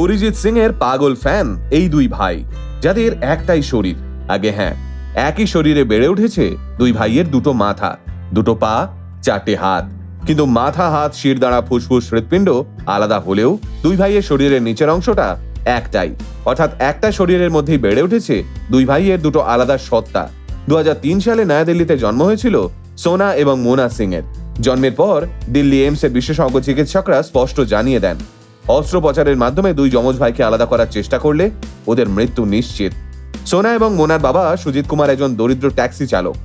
অরিজিৎ সিং এর পাগল ফ্যান এই দুই ভাই, যাদের একটাই শরীর। আগে হ্যাঁ একই শরীরে বেড়ে উঠেছে দুই ভাইয়ের দুটো মাথা, দুটো পা, চারটে হাত। কিন্তু মাথা, হাত, শির শিরদাঁড়া ফুসফুস হৃৎপিণ্ড আলাদা হলেও দুই ভাইয়ের শরীরের নিচের অংশটা একটাই। অর্থাৎ একটা শরীরের মধ্যেই বেড়ে উঠেছে দুই ভাইয়ের দুটো আলাদা সত্তা। দু হাজার তিন সালে নয়াদিল্লিতে জন্ম হয়েছিল সোনা এবং মোনা সিং এর জন্মের পর দিল্লি এইমস এর বিশেষজ্ঞ চিকিৎসকরা স্পষ্ট জানিয়ে দেন অস্ত্রোপচারের মাধ্যমে দুই যমজ ভাইকে আলাদা করার চেষ্টা করলে ওদের মৃত্যু নিশ্চিত। সোনা এবং মোনার বাবা সুজিত কুমার একজন দরিদ্র ট্যাক্সি চালক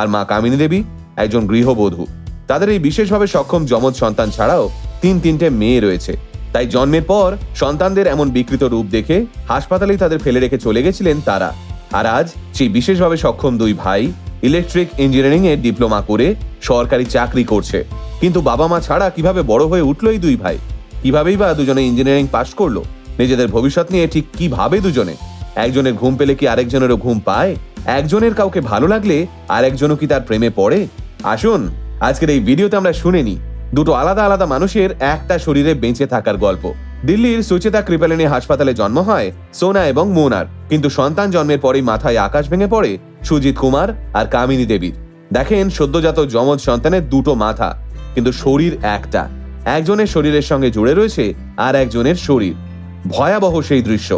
আর মা কামিনী দেবী একজন গৃহবধূ। তাদের এই বিশেষভাবে সক্ষম যমজ সন্তান ছাড়াও তিন তিনটে মেয়ে রয়েছে। তাই জন্মের পর সন্তানদের এমন বিকৃত রূপ দেখে হাসপাতালেই তাদের ফেলে রেখে চলে গেছিলেন তারা। আর আজ সেই বিশেষভাবে সক্ষম দুই ভাই ইলেকট্রিক ইঞ্জিনিয়ারিং এ ডিপ্লোমা করে সরকারি চাকরি করছে। কিন্তু বাবা মা ছাড়া কীভাবে বড় হয়ে উঠল এই দুই ভাই? কিভাবেই বা দুজনে ইঞ্জিনিয়ারিং পাশ করল? নিজেদের ভবিষ্যৎ নিয়ে ঠিক কীভাবে দুজনে? একজনের ঘুম পেলে কি আরেকজনেরও ঘুম পায়? একজনের কাউকে ভালো লাগলে আরেকজনও কি তার প্রেমে পড়ে? আসুন, আজকের এই ভিডিওতে আমরা শুনে নিই। দুটো আলাদা আলাদা মানুষের একটা শরীরে বেঁচে থাকার গল্প। দিল্লির সুচেতা কৃপালিনী হাসপাতালে জন্ম হয় সোনা এবং মোনার। কিন্তু সন্তান জন্মের পরেই মাথায় আকাশ ভেঙে পড়ে সুজিত কুমার আর কামিনী দেবীর। দেখেন সদ্যজাত যমজ সন্তানের দুটো মাথা, কিন্তু শরীর একটা। একজনের শরীরের সঙ্গে জুড়ে রয়েছে আর একজনের শরীর। ভয়াবহ সেই দৃশ্য।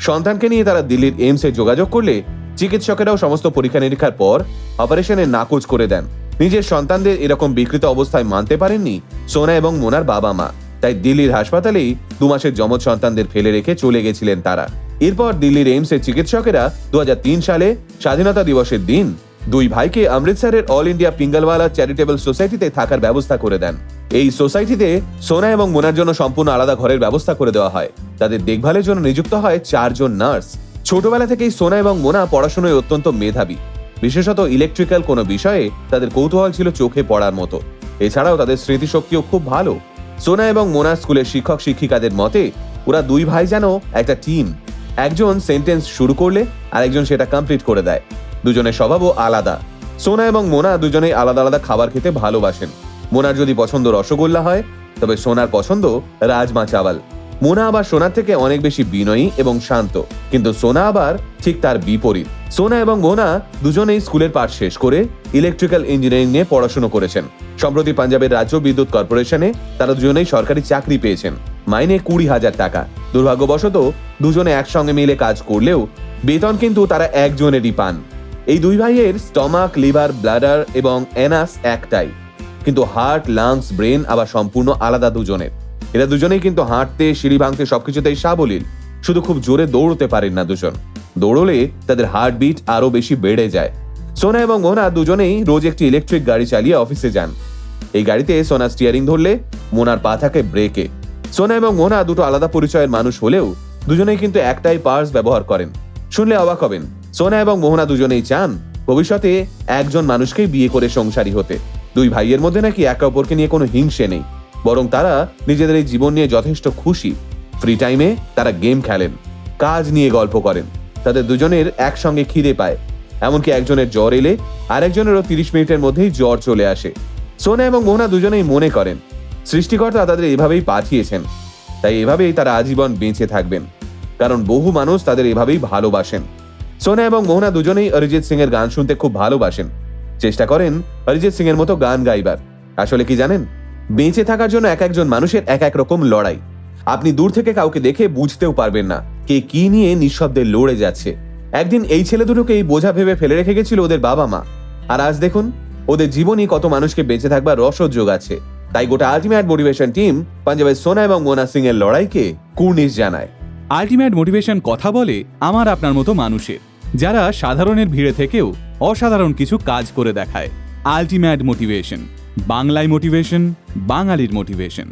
সন্তানকে নিয়ে তারা দিল্লির এইমসে যোগাযোগ করলে চিকিৎসকেরাও সমস্ত পরীক্ষা নিরীক্ষার পর অপারেশনের নাকচ করে দেন। নিজের সন্তানদের এরকম বিকৃত অবস্থায় মানতে পারেননি সোনা এবং মোনার বাবা মা। তাই দিল্লির হাসপাতালেই দু মাসের যমজ সন্তানদের ফেলে রেখে চলে গেছিলেন তারা। এরপর দিল্লির এইমসের চিকিৎসকেরা দু হাজার তিন সালে স্বাধীনতা দিবসের দিন দুই ভাইকে অমৃতসরের অল ইন্ডিয়া পিঙ্গলওয়ালা চ্যারিটেবল সোসাইটিতে থাকার ব্যবস্থা করে দেন। এই সোসাইটিতে সোনা এবং মোনার জন্য সম্পূর্ণ আলাদা ঘরের ব্যবস্থা করে দেওয়া হয়। তাদের দেখভালের জন্য নিযুক্ত হয় চারজন নার্স। ছোটবেলা থেকেই সোনা এবং মোনা পড়াশোনায় অত্যন্ত মেধাবী। বিশেষত ইলেকট্রিক্যাল কোনো বিষয়ে তাদের কৌতূহল ছিল চোখে পড়ার মতো। এছাড়াও তাদের স্মৃতিশক্তিও খুব ভালো। সোনা এবং মোনা স্কুলের শিক্ষক শিক্ষিকাদের মতে, ওরা দুই ভাই যেন একটা টিম। একজন সেন্টেন্স শুরু করলে, আরেকজন সেটা কমপ্লিট করে দেয়। দুজনের স্বভাবও আলাদা। সোনা এবং মোনা দুজনেই আলাদা আলাদা খাবার খেতে ভালোবাসেন। মোনার যদি পছন্দ রসগোল্লা হয়, তবে সোনার পছন্দ রাজমা চাওয়াল। মোনা আবার সোনার থেকে অনেক বেশি বিনয়ী এবং শান্ত, কিন্তু সোনা আবার ঠিক তার বিপরীত। সোনা এবং মোনা দুজনেই স্কুলের পাঠ শেষ করে ইলেকট্রিক্যাল ইঞ্জিনিয়ারিং নিয়ে পড়াশুনো করেছেন। সম্প্রতি পাঞ্জাবের রাজ্য বিদ্যুৎ কর্পোরেশনে তারা দুজনেই সরকারি চাকরি পেয়েছেন। মাইনে কুড়ি হাজার টাকা। দুর্ভাগ্যবশত দুজনে একসঙ্গে মিলে কাজ করলেও বেতন কিন্তু তারা একজনেরই পান। এই দুই ভাইয়ের স্টমাক, লিভার, ব্লাডার এবং অ্যানাস একটাই। কিন্তু হার্ট লাংস ব্রেন আবার সম্পূর্ণ আলাদা দুজনের। এরা দুজনেই কিন্তু হাঁটতে, সিঁড়ি ভাঙতে সবকিছুতেই সাবলীল। শুধু খুব জোরে দৌড়তে পারেন না দুজন। দৌড়লে তাদের হার্টবিট আরও বেশি বেড়ে যায়। সোনা এবং মোনা দুজনেই রোজ একটি ইলেকট্রিক গাড়ি চালিয়ে অফিসে যান। এই গাড়িতে সোনা স্টিয়ারিং ধরলে, মোনার পা থাকে ব্রেকে সোনা এবং মোনা দুটো আলাদা পরিচয়ের মানুষ হলেও দুজনেই কিন্তু একটাই পার্স ব্যবহার করেন। শুনলে অবাক হবেন, সোনা এবং মোহনা দুজনেই চান ভবিষ্যতে একজন মানুষকেই বিয়ে করে সংসারী হতে। দুই ভাইয়ের মধ্যে নাকি একে অপরকে নিয়ে কোনো হিংসে নেই, বরং তারা নিজেদের এই জীবন নিয়ে যথেষ্ট খুশি। ফ্রি টাইমে তারা গেম খেলেন, কাজ নিয়ে গল্প করেন, তাদের দুজনের একসঙ্গে খিদে পায়। এমনকি একজনের জ্বর এলে আরেকজনেরও তিরিশ মিনিটের মধ্যেই জ্বর চলে আসে। সোনা এবং মোহনা দুজনেই মনে করেন, সৃষ্টিকর্তা তাদের এভাবেই পাঠিয়েছেন, তাই এভাবেই তারা আজীবন বেঁচে থাকবেন, কারণ বহু মানুষ তাদের এভাবেই ভালোবাসেন। সোনা এবং মোহনা দুজনেই অরিজিৎ সিং এর গান শুনতে খুব ভালোবাসেন। চেষ্টা করেন অরিজিৎ সিং এর মতো গান গাইবার। আসলে কি জানেন? বেঁচে থাকার জন্য এক একজন মানুষের এক এক রকম লড়াই। আপনি দূর থেকে কাউকে দেখে বুঝতেও পারবেন না কে কি নিয়ে নিঃশব্দে লড়ে যাচ্ছে। একদিন এই ছেলে দুটোকে এই বোঝা ভেবে ফেলে রেখে গেছিল ওদের বাবা মা। আর আজ দেখুন, ওদের জীবনই কত মানুষকে বেঁচে থাকবার রসদ যোগ আছে। তাই গোটা আলটিমেট মোটিভেশন টিম পাঞ্জাবের সোনা এবং মোনা সিং এর লড়াইকে কুর্নিশ জানায়। আলটিমেট মোটিভেশন কথা বলে আমার আপনার মতো মানুষের, যারা সাধারণের ভিড়ে থেকেও অসাধারণ কিছু কাজ করে দেখায় আলটিমেট মোটিভেশন বাংলায় মোটিভেশন বাঙালির মোটিভেশন।